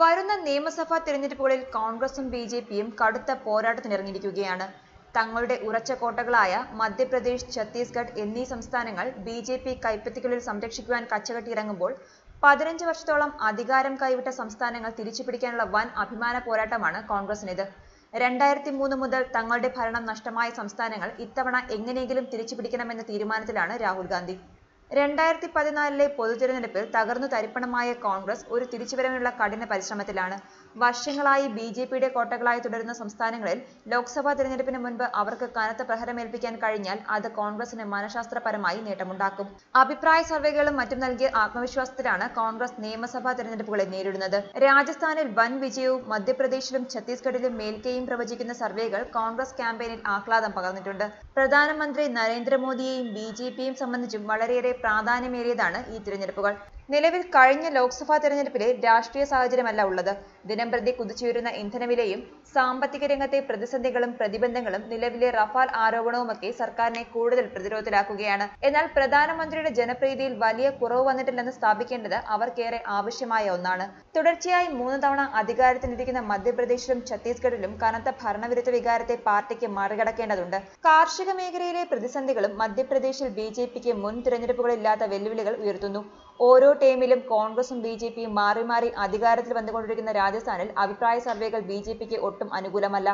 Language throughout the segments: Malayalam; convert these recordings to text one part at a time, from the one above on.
വരുന്ന നിയമസഭാ തിരഞ്ഞെടുപ്പുകളിൽ കോൺഗ്രസും ബി ജെ പിയും കടുത്ത പോരാട്ടത്തിനിറങ്ങിയിരിക്കുകയാണ്. തങ്ങളുടെ ഉറച്ച കോട്ടകളായ മധ്യപ്രദേശ് ഛത്തീസ്ഗഡ് എന്നീ സംസ്ഥാനങ്ങൾ ബി ജെ പി കൈപ്പത്തിക്കുള്ളിൽ സംരക്ഷിക്കുവാൻ കച്ചകെട്ടിയിറങ്ങുമ്പോൾ പതിനഞ്ച് വർഷത്തോളം അധികാരം കൈവിട്ട സംസ്ഥാനങ്ങൾ തിരിച്ചു പിടിക്കാനുള്ള വൻ അഭിമാന പോരാട്ടമാണ് കോൺഗ്രസിനിത്. രണ്ടായിരത്തി മൂന്ന് മുതൽ തങ്ങളുടെ ഭരണം നഷ്ടമായ സംസ്ഥാനങ്ങൾ ഇത്തവണ എങ്ങനെയെങ്കിലും തിരിച്ചു പിടിക്കണമെന്ന തീരുമാനത്തിലാണ് രാഹുൽ ഗാന്ധി. രണ്ടായിരത്തി പതിനാലിലെ പൊതുതെരഞ്ഞെടുപ്പിൽ തകർന്നു തരിപ്പണമായ കോൺഗ്രസ് ഒരു തിരിച്ചുവരവിനുള്ള കഠിന പരിശ്രമത്തിലാണ്. വർഷങ്ങളായി ബി ജെ പിയുടെ കോട്ടകളായി തുടരുന്ന സംസ്ഥാനങ്ങളിൽ ലോക്സഭാ തെരഞ്ഞെടുപ്പിന് മുൻപ് അവർക്ക് കനത്ത പ്രഹരമേൽപ്പിക്കാൻ കഴിഞ്ഞാൽ അത് കോൺഗ്രസിന് മനഃശാസ്ത്രപരമായി നേട്ടമുണ്ടാക്കും. അഭിപ്രായ സർവേകളും മറ്റും നൽകിയ ആത്മവിശ്വാസത്തിലാണ് കോൺഗ്രസ് നിയമസഭാ തെരഞ്ഞെടുപ്പുകളെ നേരിടുന്നത്. രാജസ്ഥാനിൽ വൻ വിജയവും മധ്യപ്രദേശിലും ഛത്തീസ്ഗഡിലും മേൽക്കയും പ്രവചിക്കുന്ന സർവേകൾ കോൺഗ്രസ് ക്യാമ്പയിനിൽ ആഹ്ലാദം പകർന്നിട്ടുണ്ട്. പ്രധാനമന്ത്രി നരേന്ദ്രമോദിയെയും ബി ജെ പിയും സംബന്ധിച്ചും വളരെയേറെ പ്രാധാന്യമേറിയതാണ് ഈ തിരഞ്ഞെടുപ്പുകൾ. നിലവിൽ കഴിഞ്ഞ ലോക്സഭാ തെരഞ്ഞെടുപ്പിലെ രാഷ്ട്രീയ സാഹചര്യമല്ല ഉള്ളത്. ദിനംപ്രതി കുതിച്ചുയരുന്ന ഇന്ധനവിലയും സാമ്പത്തിക രംഗത്തെ പ്രതിസന്ധികളും പ്രതിബന്ധങ്ങളും നിലവിലെ റഫാൽ ആരോപണവുമൊക്കെ സർക്കാരിനെ കൂടുതൽ പ്രതിരോധത്തിലാക്കുകയാണ്. എന്നാൽ പ്രധാനമന്ത്രിയുടെ ജനപ്രീതിയിൽ വലിയ കുറവ് വന്നിട്ടില്ലെന്ന് സ്ഥാപിക്കേണ്ടത് അവർക്കേറെ ആവശ്യമായ ഒന്നാണ്. തുടർച്ചയായി മൂന്ന് തവണ അധികാരത്തിലിരിക്കുന്ന മധ്യപ്രദേശിലും ഛത്തീസ്ഗഡിലും കനത്ത ഭരണവിരുദ്ധ വികാരത്തെ പാർട്ടിക്ക് മറികടക്കേണ്ടതുണ്ട്. കാർഷിക മേഖലയിലെ പ്രതിസന്ധികളും മധ്യപ്രദേശിൽ ബി ജെ പിക്ക് മുൻ തിരഞ്ഞെടുപ്പുകളില്ലാത്ത വെല്ലുവിളികൾ ഉയർത്തുന്നു. ഓരോ ടൈമിലും കോൺഗ്രസും ബി ജെ പിയും മാറി മാറി അധികാരത്തിൽ വന്നുകൊണ്ടിരിക്കുന്ന രാജസ്ഥാനിൽ അഭിപ്രായ സർവേകൾ ബി ജെ പിക്ക് ഒട്ടും അനുകൂലമല്ല.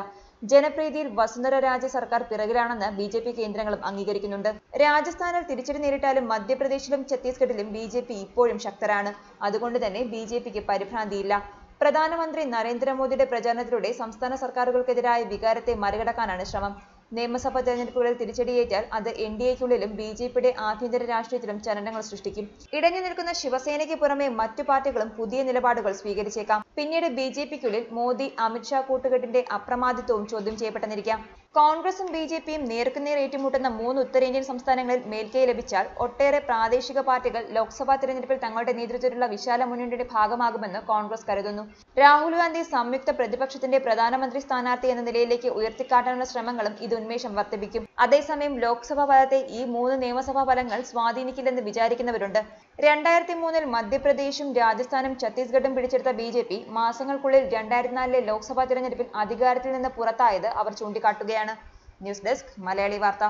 ജനപ്രീതിയിൽ വസുന്ധര രാജ സർക്കാർ പിറകിലാണെന്ന് ബി ജെ പി കേന്ദ്രങ്ങളും അംഗീകരിക്കുന്നുണ്ട്. രാജസ്ഥാനിൽ തിരിച്ചടി നേരിട്ടാലും മധ്യപ്രദേശിലും ഛത്തീസ്ഗഡിലും ബി ജെ പി ഇപ്പോഴും ശക്തരാണ്. അതുകൊണ്ട് തന്നെ ബി ജെ പിക്ക് പരിഭ്രാന്തിയില്ല. പ്രധാനമന്ത്രി നരേന്ദ്രമോദിയുടെ പ്രചാരണത്തിലൂടെ സംസ്ഥാന സർക്കാരുകൾക്കെതിരായ വികാരത്തെ മറികടക്കാനാണ് ശ്രമം. നിയമസഭാ തെരഞ്ഞെടുപ്പുകളിൽ തിരിച്ചടിയേറ്റാൽ അത് എൻ ഡി എക്കുള്ളിലും ബി ജെ പിയുടെ ആഭ്യന്തര രാഷ്ട്രീയത്തിലും ചലനങ്ങൾ സൃഷ്ടിക്കും. ഇടഞ്ഞു നിൽക്കുന്ന ശിവസേനയ്ക്ക് പുറമെ മറ്റു പാർട്ടികളും പുതിയ നിലപാടുകൾ സ്വീകരിച്ചേക്കാം. പിന്നീട് ബി ജെ പിക്കുള്ളിൽ മോദി അമിത്ഷാ കൂട്ടുകെട്ടിന്റെ അപ്രമാദിത്വവും ചോദ്യം ചെയ്യപ്പെട്ടെന്നിരിക്കാം കോൺഗ്രസും ബി ജെ പിയും നേർക്കുനേർ ഏറ്റുമുട്ടുന്ന മൂന്ന് ഉത്തരേന്ത്യൻ സംസ്ഥാനങ്ങളിൽ മേൽക്കൈ ലഭിച്ചാൽ ഒട്ടേറെ പ്രാദേശിക പാർട്ടികൾ ലോക്സഭാ തെരഞ്ഞെടുപ്പിൽ തങ്ങളുടെ നേതൃത്വത്തിലുള്ള വിശാല മുന്നണിയുടെ ഭാഗമാകുമെന്ന് കോൺഗ്രസ് കരുതുന്നു. രാഹുൽ ഗാന്ധി സംയുക്ത പ്രതിപക്ഷത്തിന്റെ പ്രധാനമന്ത്രി സ്ഥാനാർത്ഥി എന്ന നിലയിലേക്ക് ഉയർത്തിക്കാട്ടാനുള്ള ശ്രമങ്ങളും ഇത് ഉന്മേഷം വർദ്ധിപ്പിക്കും. അതേസമയം ലോക്സഭാ ഫലത്തെ ഈ മൂന്ന് നിയമസഭാ ഫലങ്ങൾ സ്വാധീനിക്കില്ലെന്ന് വിചാരിക്കുന്നവരുണ്ട്. രണ്ടായിരത്തി മൂന്നിൽ മധ്യപ്രദേശും രാജസ്ഥാനും ഛത്തീസ്ഗഡും പിടിച്ചെടുത്ത ബി ജെ പി മാസങ്ങൾക്കുള്ളിൽ രണ്ടായിരത്തി നാലിലെ ലോക്സഭാ തിരഞ്ഞെടുപ്പിൽ അധികാരത്തിൽ നിന്ന് പുറത്തായത് അവർ ചൂണ്ടിക്കാട്ടുകയാണ്. News desk Malayali Vartha.